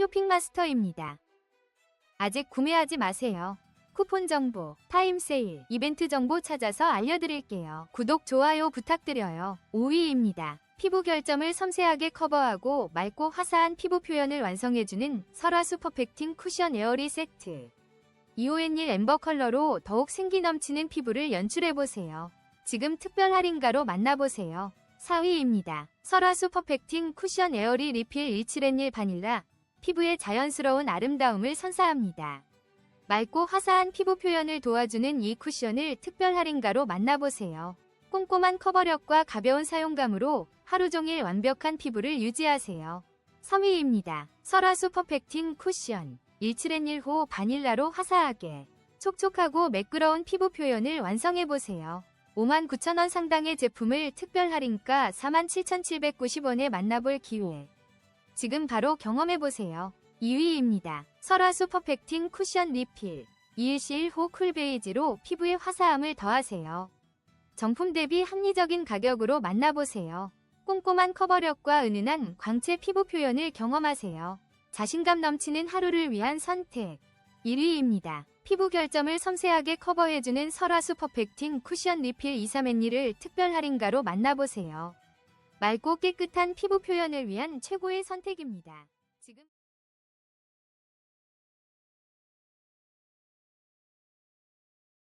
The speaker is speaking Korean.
쇼핑마스터입니다. 아직 구매하지 마세요. 쿠폰 정보, 타임 세일, 이벤트 정보 찾아서 알려드릴게요. 구독, 좋아요 부탁드려요. 5위입니다. 피부 결점을 섬세하게 커버하고 맑고 화사한 피부 표현을 완성해주는 설화수 퍼펙팅 쿠션 에어리 세트. 251 엠버 컬러로 더욱 생기 넘치는 피부를 연출해보세요. 지금 특별 할인가로 만나보세요. 4위입니다. 설화수 퍼펙팅 쿠션 에어리 리필 17N1 바닐라. 피부의 자연스러운 아름다움을 선사합니다. 맑고 화사한 피부 표현을 도와주는 이 쿠션을 특별 할인가로 만나보세요. 꼼꼼한 커버력과 가벼운 사용감으로 하루 종일 완벽한 피부를 유지하세요. 3위입니다. 설화수 퍼펙팅 쿠션 17N1호 바닐라로 화사하게 촉촉하고 매끄러운 피부 표현을 완성해보세요. 59,000원 상당의 제품을 특별 할인가 47,790원에 만나볼 기회. 지금 바로 경험해보세요. 2위입니다. 설화수 퍼펙팅 쿠션 리필 2일시1호 쿨베이지로 피부에 화사함을 더하세요. 정품 대비 합리적인 가격으로 만나보세요. 꼼꼼한 커버력과 은은한 광채 피부 표현을 경험하세요. 자신감 넘치는 하루를 위한 선택 1위입니다. 피부 결점을 섬세하게 커버해주는 설화수 퍼펙팅 쿠션 리필 23N를 특별 할인가로 만나보세요. 맑고 깨끗한 피부 표현을 위한 최고의 선택입니다. 지금